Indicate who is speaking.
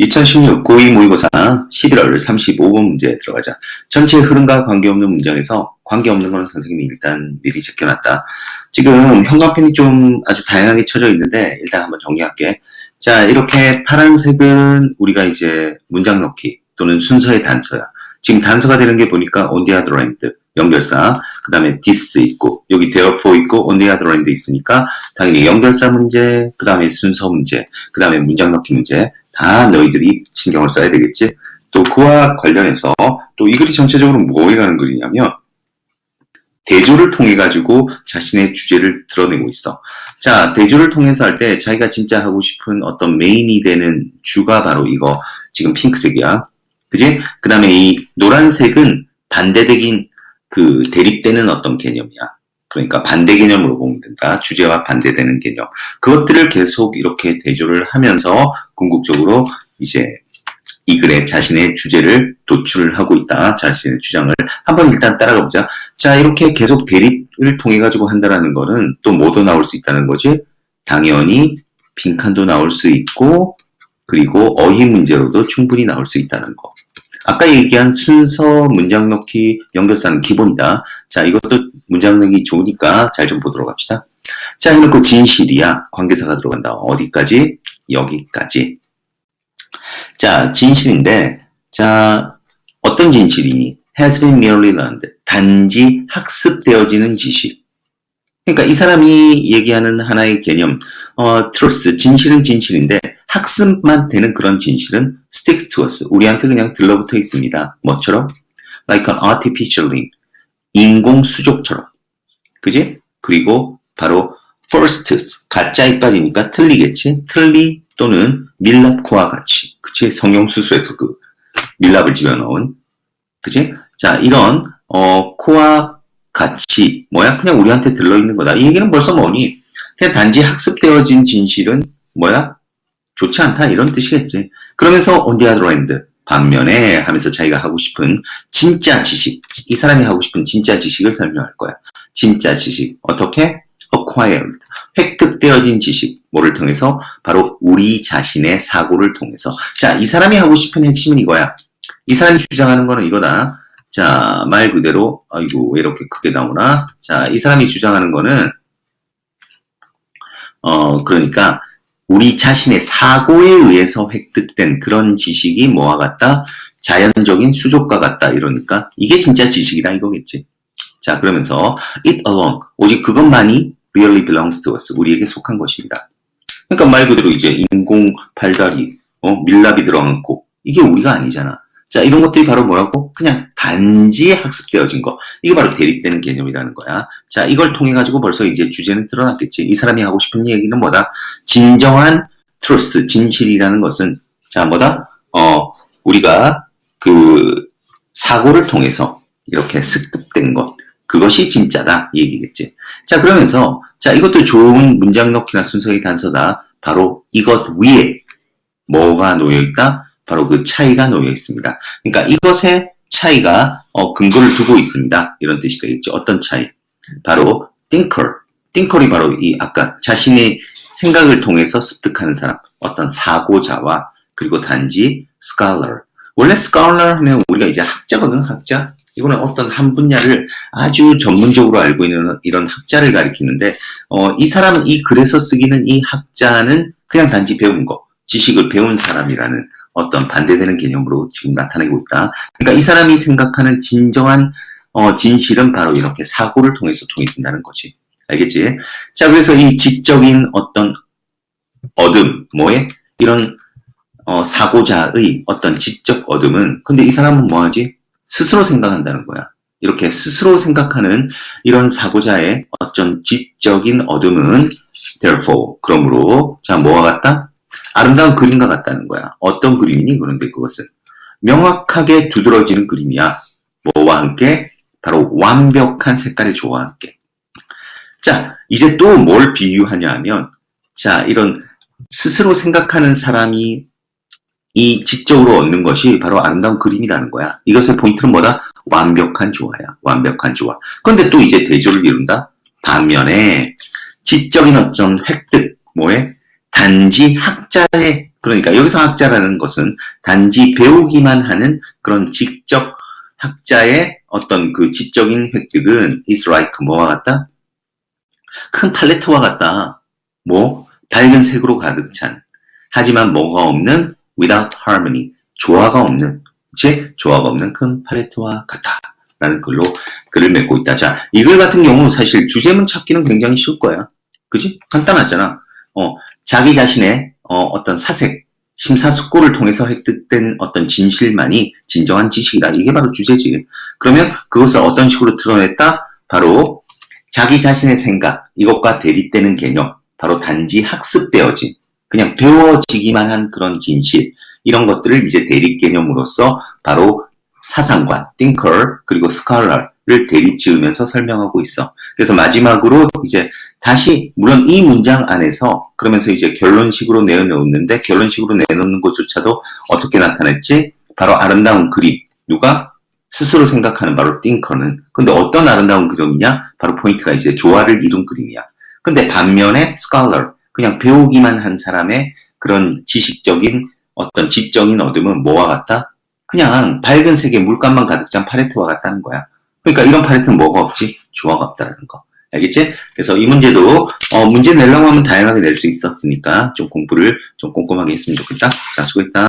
Speaker 1: 2016 고2 모의고사 11월 35번 문제 들어가자. 전체 흐름과 관계없는 문장에서 관계없는 거는 선생님이 일단 미리 제껴놨다. 지금 현관펜이 좀 아주 다양하게 쳐져 있는데 일단 한번 정리할게. 자, 이렇게 파란색은 우리가 이제 문장 넣기 또는 순서의 단서야. 지금 단서가 되는 게 보니까 on the other hand 연결사, 그 다음에 this 있고 여기 therefore 있고 on the other hand 있으니까 당연히 연결사 문제, 그 다음에 순서 문제, 그 다음에 문장 넣기 문제 다 너희들이 신경을 써야 되겠지. 또 그와 관련해서 또 이 글이 전체적으로 뭐에 가는 글이냐면 대조를 통해 가지고 자신의 주제를 드러내고 있어. 자, 대조를 통해서 할 때 자기가 진짜 하고 싶은 어떤 메인이 되는 주가 바로 이거 지금 핑크색이야. 그지? 그 다음에 이 노란색은 반대되긴 그 대립되는 어떤 개념이야. 그러니까 반대 개념으로 보면 된다. 주제와 반대되는 개념. 그것들을 계속 이렇게 대조를 하면서 궁극적으로 이제 이 글에 자신의 주제를 도출하고 있다. 자신의 주장을 한번 일단 따라가 보자. 자, 이렇게 계속 대립을 통해 가지고 한다라는 거는 또 뭐도 나올 수 있다는 거지? 당연히 빈칸도 나올 수 있고 그리고 어휘 문제로도 충분히 나올 수 있다는 거. 아까 얘기한 순서 문장 넣기 연결사는 기본이다. 자, 이것도 문장 내기 좋으니까 잘 좀 보도록 합시다. 자, 해놓고 진실이야. 관계사가 들어간다. 어디까지? 여기까지. 자, 진실인데, 자, 어떤 진실이니? has been merely learned. 단지 학습되어지는 지식. 그러니까 이 사람이 얘기하는 하나의 개념, 어, truth, 진실은 진실인데, 학습만 되는 그런 진실은 sticks to us. 우리한테 그냥 들러붙어 있습니다. 뭐처럼? like an artificial limb. 인공 수족처럼. 그지? 그리고 바로 tooth. 가짜 이빨이니까 틀리겠지? 틀리 또는 밀랍코와 같이. 그치? 성형수술에서 그 밀랍을 집어넣은. 그치? 자, 이런, 어, 코와 같이, 뭐야? 그냥 우리한테 들러있는 거다. 이 얘기는 벌써 뭐니? 그냥 단지 학습되어진 진실은 뭐야? 좋지 않다. 이런 뜻이겠지. 그러면서 on the other hand, 반면에 하면서 자기가 하고 싶은 진짜 지식, 이 사람이 하고 싶은 진짜 지식을 설명할 거야. 진짜 지식. 어떻게? acquired. 획득되어진 지식. 뭐를 통해서? 바로 우리 자신의 사고를 통해서. 자, 이 사람이 하고 싶은 핵심은 이거야. 이 사람이 주장하는 거는 이거다. 자, 말 그대로, 아이고, 왜 이렇게 크게 나오나? 자, 이 사람이 주장하는 거는, 어, 그러니까, 우리 자신의 사고에 의해서 획득된 그런 지식이 뭐와 같다? 자연적인 수족과 같다. 이러니까, 이게 진짜 지식이다. 이거겠지. 자, 그러면서, it alone. 오직 그것만이 really belongs to us. 우리에게 속한 것입니다. 그러니까 말 그대로 이제 인공 팔다리, 어, 밀랍이 들어간 코. 이게 우리가 아니잖아. 자, 이런 것들이 바로 뭐라고? 그냥 단지 학습되어진 거. 이게 바로 대립되는 개념이라는 거야. 자, 이걸 통해 가지고 벌써 이제 주제는 드러났겠지. 이 사람이 하고 싶은 얘기는 뭐다? 진정한 트루스, 진실이라는 것은 자, 뭐다? 어, 우리가 그 사고를 통해서 이렇게 습득된 것. 그것이 진짜다. 이 얘기겠지. 자, 그러면서 자, 이것도 좋은 문장 넣기나 순서의 단서다. 바로 이것 위에 뭐가 놓여 있다? 바로 그 차이가 놓여 있습니다. 그러니까 이것의 차이가 어, 근거를 두고 있습니다. 이런 뜻이 되겠죠. 어떤 차이? 바로 thinker. thinker이 바로 이 아까 자신의 생각을 통해서 습득하는 사람, 어떤 사고자와 그리고 단지 scholar. 원래 scholar 하면 우리가 이제 학자거든, 학자. 이거는 어떤 한 분야를 아주 전문적으로 알고 있는 이런 학자를 가리키는데, 어, 이 사람은 이 글에서 쓰기는 이 학자는 그냥 단지 배운 거, 지식을 배운 사람이라는 어떤 반대되는 개념으로 지금 나타내고 있다. 그러니까 이 사람이 생각하는 진정한 어, 진실은 바로 이렇게 사고를 통해서 통해진다는 거지. 알겠지? 자, 그래서 이 지적인 어떤 어둠, 뭐에? 이런 어, 사고자의 어떤 지적 어둠은, 근데 이 사람은 뭐하지? 스스로 생각한다는 거야. 이렇게 스스로 생각하는 이런 사고자의 어떤 지적인 어둠은, therefore, 그러므로, 자, 뭐와 같다? 아름다운 그림과 같다는 거야. 어떤 그림이니? 그런데 그것은 명확하게 두드러지는 그림이야. 뭐와 함께? 바로 완벽한 색깔의 조화와 함께. 자, 이제 또 뭘 비유하냐 하면, 자, 이런 스스로 생각하는 사람이 이 지적으로 얻는 것이 바로 아름다운 그림이라는 거야. 이것의 포인트는 뭐다? 완벽한 조화야. 완벽한 조화. 그런데 또 이제 대조를 이룬다? 반면에 지적인 어떤 획득, 뭐에? 단지 학자의 그러니까 여기서 학자라는 것은 단지 배우기만 하는 그런 직접 학자의 어떤 그 지적인 획득은 is like 뭐와 같다? 큰 팔레트와 같다. 뭐 밝은 색으로 가득 찬 하지만 뭐가 없는 without harmony 조화가 없는 제 조화가 없는 큰 팔레트와 같다 라는 글로 글을 맺고 있다. 자, 이 글 같은 경우는 사실 주제문 찾기는 굉장히 쉬울 거야. 그지? 간단하잖아. 어, 자기 자신의 어, 떤 사색, 심사숙고를 통해서 획득된 어떤 진실만이 진정한 지식이다. 이게 바로 주제지. 그러면 그것을 어떤 식으로 드러냈다? 바로 자기 자신의 생각, 이것과 대립되는 개념, 바로 단지 학습되어진, 그냥 배워지기만 한 그런 진실, 이런 것들을 이제 대립 개념으로서 바로 사상관, thinker, 그리고 scholar를 대립 지으면서 설명하고 있어. 그래서 마지막으로 이제 다시, 물론 이 문장 안에서 그러면서 이제 결론식으로 내놓는데 결론식으로 내놓는 것조차도 어떻게 나타냈지? 바로 아름다운 그림. 누가? 스스로 생각하는 바로 thinker는. 근데 어떤 아름다운 그림이냐? 바로 포인트가 이제 조화를 이룬 그림이야. 근데 반면에 scholar, 그냥 배우기만 한 사람의 그런 지식적인 어떤 지적인 어둠은 뭐와 같다? 그냥 밝은 색의 물감만 가득 찬 팔레트와 같다는 거야. 그러니까 이런 팔레트는 뭐가 없지? 조화가 없다는 거. 알겠지? 그래서 이 문제도 어, 문제 내려고 하면 다양하게 낼 수 있었으니까 좀 공부를 좀 꼼꼼하게 했으면 좋겠다. 자, 수고했다.